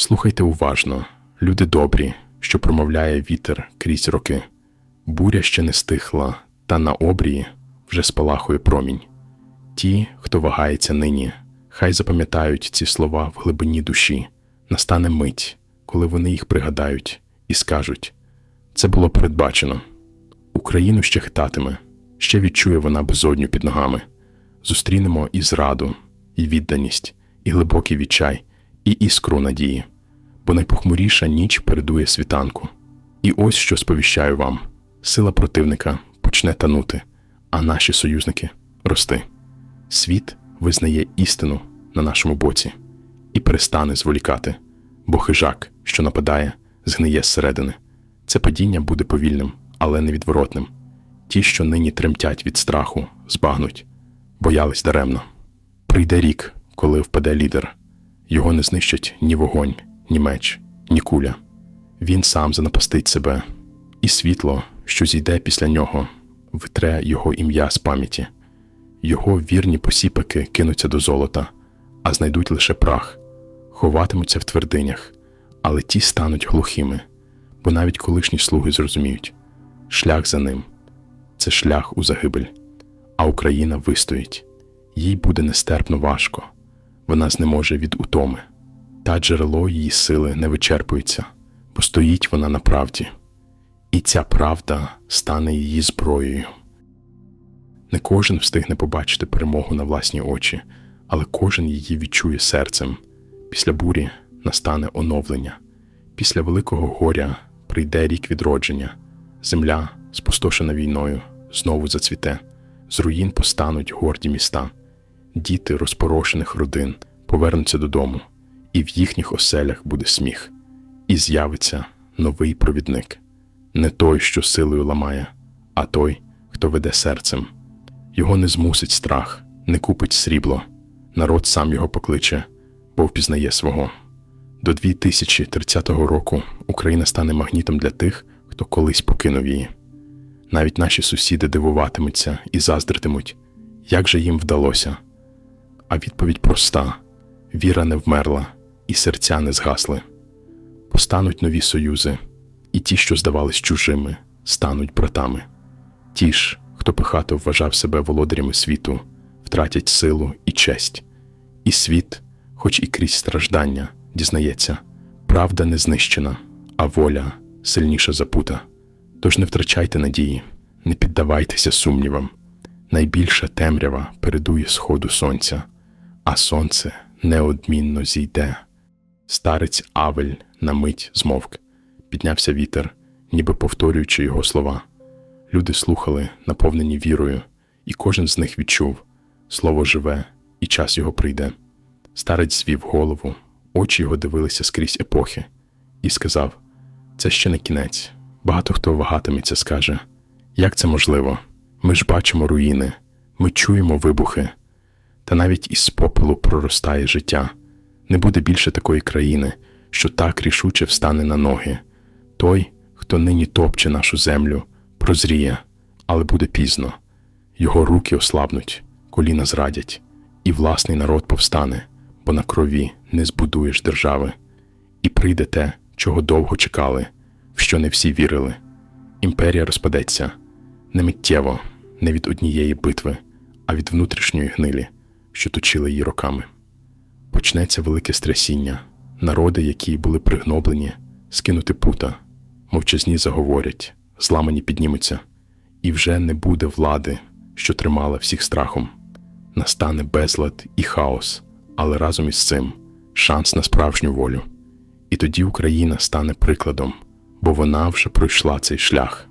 Слухайте уважно, люди добрі, що промовляє вітер крізь роки. Буря ще не стихла, та на обрії вже спалахує промінь. Ті, хто вагається нині, хай запам'ятають ці слова в глибині душі. Настане мить, коли вони їх пригадають і скажуть: це було передбачено. Україну ще хитатиме, ще відчує вона безодню під ногами. Зустрінемо і зраду, і відданість, і глибокий відчай, і іскру надії, бо найпохмуріша ніч передує світанку. І ось що сповіщаю вам: сила противника почне танути, а наші союзники рости. Світ визнає істину на нашому боці і перестане зволікати, бо хижак, що нападає, згниє зсередини. Це падіння буде повільним, але невідворотним. Ті, що нині тремтять від страху, збагнуть, боялись даремно. Прийде рік, коли впаде лідер. Його не знищать ні вогонь, ні меч, ні куля. Він сам занапастить себе, і світло, що зійде після нього, витре його ім'я з пам'яті. Його вірні посіпаки кинуться до золота, а знайдуть лише прах, ховатимуться в твердинях, але ті стануть глухими, бо навіть колишні слуги зрозуміють шлях за ним це шлях у загибель, а Україна вистоїть. Їй буде нестерпно важко, вона знеможе від утоми, та джерело її сили не вичерпується, бо стоїть вона на правді, і ця правда стане її зброєю. Не кожен встигне побачити перемогу на власні очі, але кожен її відчує серцем. Після бурі настане оновлення, після великого горя прийде рік відродження, земля, спустошена війною, знову зацвіте, з руїн постануть горді міста, діти розпорошених родин повернуться додому, і в їхніх оселях буде сміх, і з'явиться новий провідник, не той, що силою ламає, а той, хто веде серцем. Його не змусить страх, не купить срібло. Народ сам його покличе, бо впізнає свого. До 2030 року Україна стане магнітом для тих, хто колись покинув її. Навіть наші сусіди дивуватимуться і заздритимуть, як же їм вдалося. А відповідь проста: віра не вмерла, і серця не згасли. Постануть нові союзи, і ті, що здавались чужими, стануть братами. Ті ж, хто пихато вважав себе володарями світу, втратять силу і честь. І світ, хоч і крізь страждання, дізнається, правда не знищена, а воля сильніша за пута. Тож не втрачайте надії, не піддавайтеся сумнівам. Найбільша темрява передує сходу сонця, а сонце неодмінно зійде. Старець Авель на мить змовк, піднявся вітер, ніби повторюючи його слова. Люди слухали, наповнені вірою, і кожен з них відчув слово живе, і час його прийде. Старець звів голову, очі його дивилися скрізь епохи, і сказав: Це ще не кінець. Багато хто вагатиметься, скаже: Як це можливо? Ми ж бачимо руїни, ми чуємо вибухи, та навіть із попелу проростає життя. Не буде більше такої країни, що так рішуче встане на ноги. Той, хто нині топче нашу землю, прозріє, але буде пізно. Його руки ослабнуть, коліна зрадять, і власний народ повстане, бо на крові не збудуєш держави. І прийде те, чого довго чекали, в що не всі вірили. Імперія розпадеться не миттєво, не від однієї битви, а від внутрішньої гнилі, що точили її роками. Почнеться велике стрясіння, народи, які були пригноблені, скинути пута, мовчазні заговорять, зламані піднімуться, і вже не буде влади, що тримала всіх страхом. Настане безлад і хаос, але разом із цим шанс на справжню волю. І тоді Україна стане прикладом, бо вона вже пройшла цей шлях.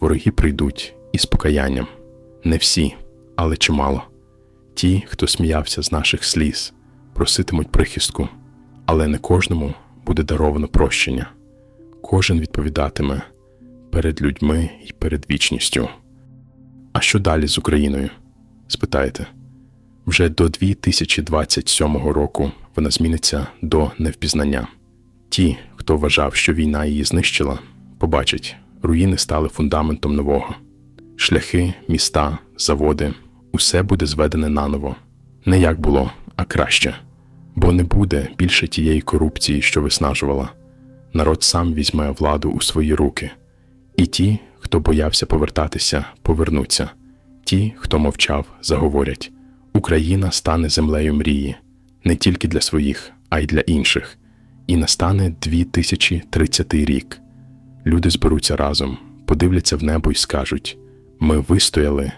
Вороги прийдуть із покаянням. Не всі, але чимало. Ті, хто сміявся з наших сліз, проситимуть прихистку, але не кожному буде даровано прощення. Кожен відповідатиме перед людьми і перед вічністю. А що далі з Україною? спитаєте. Вже до 2027 року вона зміниться до невпізнання. Ті, хто вважав, що війна її знищила, побачать, руїни стали фундаментом нового. Шляхи, міста, заводи усе буде зведене наново. Не як було, а краще. Бо не буде більше тієї корупції, що виснажувала. Народ сам візьме владу у свої руки. І ті, хто боявся повертатися, повернуться. Ті, хто мовчав, заговорять. Україна стане землею мрії не тільки для своїх, а й для інших. І настане 2030 рік. Люди зберуться разом, подивляться в небо і скажуть: ми вистояли,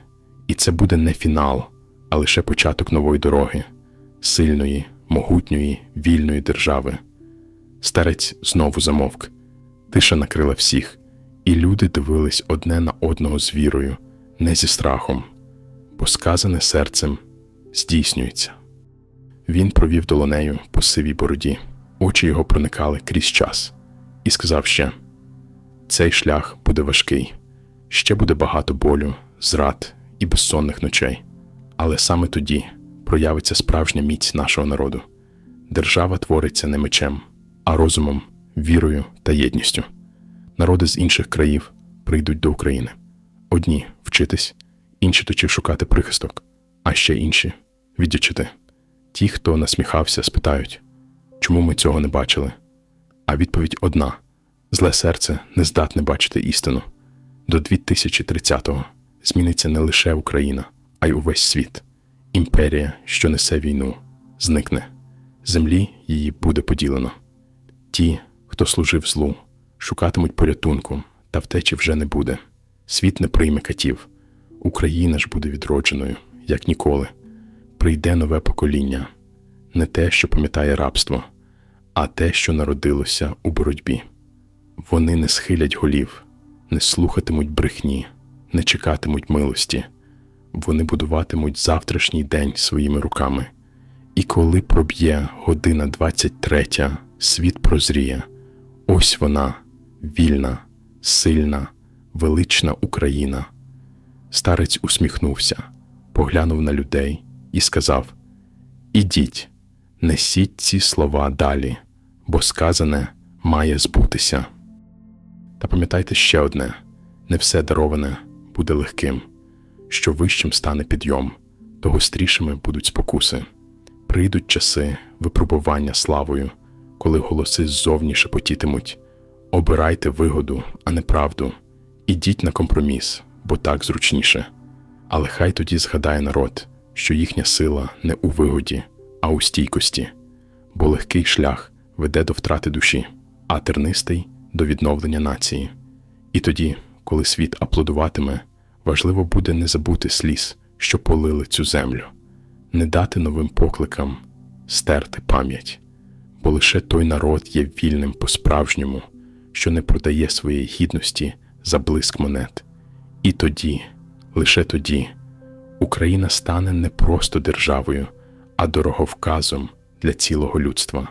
і це буде не фінал, а лише початок нової дороги, сильної, могутньої, вільної держави. Старець знову замовк. Тиша накрила всіх, і люди дивились одне на одного з вірою, не зі страхом, бо сказане серцем здійснюється. Він провів долонею по сивій бороді, очі його проникали крізь час, і сказав ще: цей шлях буде важкий, ще буде багато болю, зрад і безсонних ночей. Але саме тоді проявиться справжня міць нашого народу. Держава твориться не мечем, а розумом, вірою та єдністю. Народи з інших країв прийдуть до України. Одні вчитись, інші точи шукати прихисток, а ще інші віддячити. Ті, хто насміхався, спитають, чому ми цього не бачили. А відповідь одна: зле серце не здатне бачити істину. До 2030-го зміниться не лише Україна, а й увесь світ. Імперія, що несе війну, зникне. Землі її буде поділено. Ті, хто служив злу, шукатимуть порятунку, та втечі вже не буде. Світ не прийме катів. Україна ж буде відродженою, як ніколи. Прийде нове покоління, не те, що пам'ятає рабство, а те, що народилося у боротьбі. Вони не схилять голів, не слухатимуть брехні, не чекатимуть милості. Вони будуватимуть завтрашній день своїми руками. І коли проб'є година 23, світ прозріє. Ось вона, вільна, сильна, велична Україна. Старець усміхнувся, поглянув на людей і сказав: Ідіть, несіть ці слова далі, бо сказане має збутися. Та пам'ятайте ще одне: не все дароване буде легким, що вищим стане підйом, то гострішими будуть спокуси. Прийдуть часи випробування славою, коли голоси ззовні шепотітимуть Обирайте вигоду, а не правду, ідіть на компроміс, бо так зручніше. Але хай тоді згадає народ, що їхня сила не у вигоді, а у стійкості, бо легкий шлях веде до втрати душі, а тернистий до відновлення нації. І тоді, коли світ аплодуватиме, важливо буде не забути сліз, що полили цю землю, не дати новим покликам стерти пам'ять, бо лише той народ є вільним по-справжньому, що не продає своєї гідності за блиск монет. І тоді, лише тоді, Україна стане не просто державою, а дороговказом для цілого людства.